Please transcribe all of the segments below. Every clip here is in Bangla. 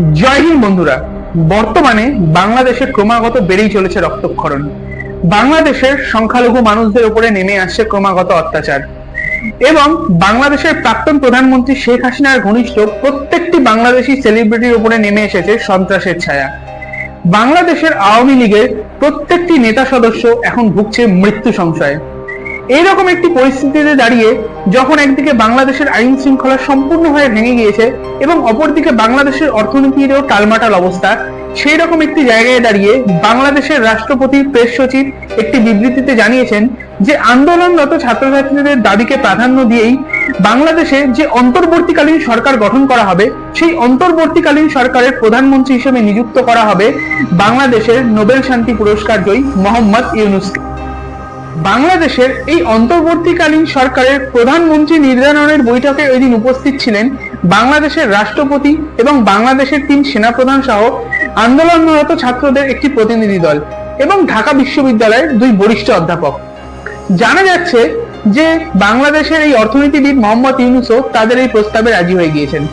জয় হিন্দ বন্ধুরা। বর্তমানে বাংলাদেশে ক্রমাগত বেড়েই চলেছে রক্তক্ষরণ। বাংলাদেশের সংখ্যালঘু মানুষদের উপরে নেমে আসছে ক্রমাগত অত্যাচার। এবং বাংলাদেশের প্রাক্তন প্রধানমন্ত্রী শেখ হাসিনার ঘনিষ্ঠ প্রত্যেকটি বাংলাদেশি সেলিব্রিটির উপরে নেমে এসেছে সন্ত্রাসের ছায়া। বাংলাদেশের আওয়ামী লীগের প্রত্যেকটি নেতা সদস্য এখন ভুগছে মৃত্যু সংশয়ে। এইরকম একটি পরিস্থিতিতে দাঁড়িয়ে যখন একদিকে বাংলাদেশের আইন শৃঙ্খলা সম্পূর্ণভাবে ভেঙে গিয়েছে এবং অপরদিকে বাংলাদেশের অর্থনীতিরও টালমাটাল অবস্থা সেই রকম একটি জায়গায় দাঁড়িয়ে বাংলাদেশের রাষ্ট্রপতি, প্রেস সচিব একটি বিবৃতিতে জানিয়েছেন যে আন্দোলনরত ছাত্রছাত্রীদের দাবিকে প্রাধান্য দিয়েই বাংলাদেশে যে অন্তর্বর্তীকালীন সরকার গঠন করা হবে, সেই অন্তর্বর্তীকালীন সরকারের প্রধানমন্ত্রী হিসেবে নিযুক্ত করা হবে বাংলাদেশের নোবেল শান্তি পুরস্কার জয়ী মোহাম্মদ ইউনুসকে। বাংলাদেশের এই অন্তর্বর্তীকালীন সরকারের প্রধানমন্ত্রী নির্ধারণের বৈঠকে ওই দিন উপস্থিত ছিলেন বাংলাদেশের রাষ্ট্রপতি এবং বাংলাদেশের তিন সেনাপ্রধান সহ আন্দোলনরত ছাত্রদের একটি প্রতিনিধি দল এবং ঢাকা বিশ্ববিদ্যালয়ের দুই বরিষ্ঠ অধ্যাপক। জানা যাচ্ছে যে বাংলাদেশের এই অর্থনীতিবিদ মোহাম্মদ ইউনুসও তাদের এই প্রস্তাবে রাজি হয়ে গিয়েছেন।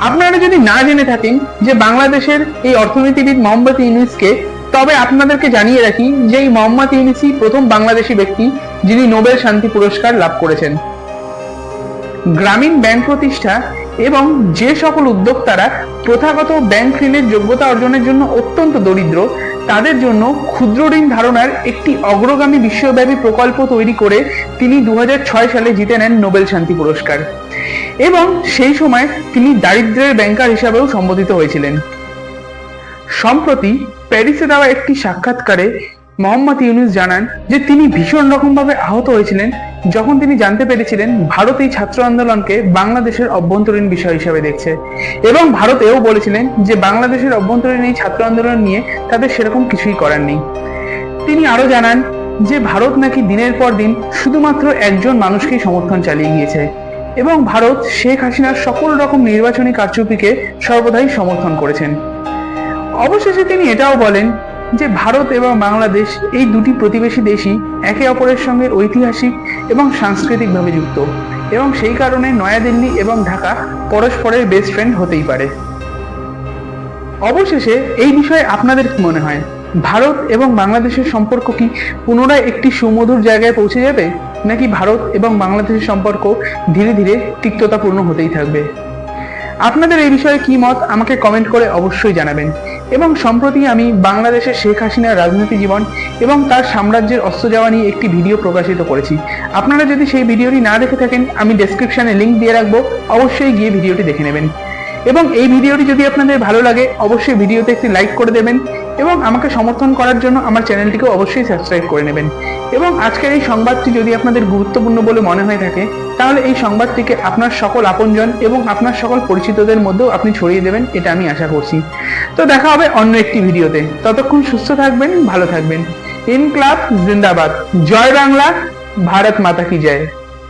আপনারা যদি না জেনে থাকেন যে বাংলাদেশের এই অর্থনীতিবিদ মোহাম্মদ ইউনুসকে তবে আপনাদেরকে জানিয়ে রাখি যে এই মোহাম্মদ ইউনুসই প্রথম বাংলাদেশি ব্যক্তি যিনি নোবেল শান্তি পুরস্কার লাভ করেছেন। গ্রামীণ ব্যাংক প্রতিষ্ঠা এবং যে সকল উদ্যোক্তারা প্রথাগত ব্যাংক ঋণের যোগ্যতা অর্জনের জন্য অত্যন্ত দরিদ্র, তাদের জন্য ক্ষুদ্র ঋণ ধারণার একটি অগ্রগামী বিশ্বব্যাপী প্রকল্প তৈরি করে তিনি দু হাজার ছয় সালে জিতে নেন নোবেল শান্তি পুরস্কার। এবং সেই সময় তিনি দারিদ্র্যের ব্যাংকার হিসাবেও সম্বোধিত হয়েছিলেন। সম্প্রতি প্যারিসে দেওয়া একটি সাক্ষাৎকারে মোহাম্মদ ইউনুস জানান যে তিনি ভীষণ রকমভাবে আহত হয়েছিলেন যখন তিনি জানতে পেরেছিলেন ভারত এই ছাত্র আন্দোলনকে বাংলাদেশের অভ্যন্তরীণ বিষয় হিসেবে দেখছে। এবং ভারত এও বলেছিলেন যে বাংলাদেশের অভ্যন্তরীণ এই ছাত্র আন্দোলন নিয়ে তাদের সেরকম কিছুই করার নেই। তিনি আরও জানান যে ভারত নাকি দিনের পর দিন শুধুমাত্র একজন মানুষকেই সমর্থন চালিয়ে গিয়েছে এবং ভারত শেখ হাসিনার সকল রকম নির্বাচনী কারচুপিকে সর্বদাই সমর্থন করেছেন। অবশেষে তিনি এটাও বলেন যে ভারত এবং বাংলাদেশ এই দুটি প্রতিবেশী দেশই একে অপরের সঙ্গে ঐতিহাসিক এবং সাংস্কৃতিকভাবে যুক্ত। এবং সেই কারণে নয়াদিল্লি এবং ঢাকা পরস্পরের বেস্ট ফ্রেন্ড হতেই পারে। অবশেষে এই বিষয়ে আপনাদের কি মনে হয়? ভারত এবং বাংলাদেশের সম্পর্ক কি পুনরায় একটি সুমধুর জায়গায় পৌঁছে যাবে? নাকি ভারত এবং বাংলাদেশের সম্পর্ক ধীরে ধীরে তিক্ততাপূর্ণ হতেই থাকবে? আপনাদের এই বিষয়ে কি মত, আমাকে কমেন্ট করে অবশ্যই জানাবেন। এবং সম্প্রতি আমি বাংলাদেশের শেখ হাসিনার রাজনীতি জীবন এবং তার সাম্রাজ্যের অস্ত্র যাওয়া নিয়ে একটি ভিডিও প্রকাশিত করেছি। আপনারা যদি সেই ভিডিওটি না দেখে থাকেন, আমি ডেসক্রিপশানে লিঙ্ক দিয়ে রাখব, অবশ্যই গিয়ে ভিডিওটি দেখে নেবেন। এবং এই ভিডিওটি যদি আপনাদের ভালো লাগে, অবশ্যই ভিডিওতে একটি লাইক করে দেবেন। এবং আমাকে সমর্থন করার জন্য আমার চ্যানেলটিকে অবশ্যই সাবস্ক্রাইব করে নেবেন। এবং আজকের এই সংবাদটি যদি আপনাদের গুরুত্বপূর্ণ বলে মনে হয়ে থাকে, তাহলে এই সংবাদটিকে আপনার সকল আপনজন এবং আপনার সকল পরিচিতদের মধ্যেও আপনি ছড়িয়ে দেবেন, এটা আমি আশা করছি। তো দেখা হবে অন্য একটি ভিডিওতে। ততক্ষণ সুস্থ থাকবেন, ভালো থাকবেন। ইন ক্লাব জিন্দাবাদ জয় বাংলা, ভারত মাতা কি জয়।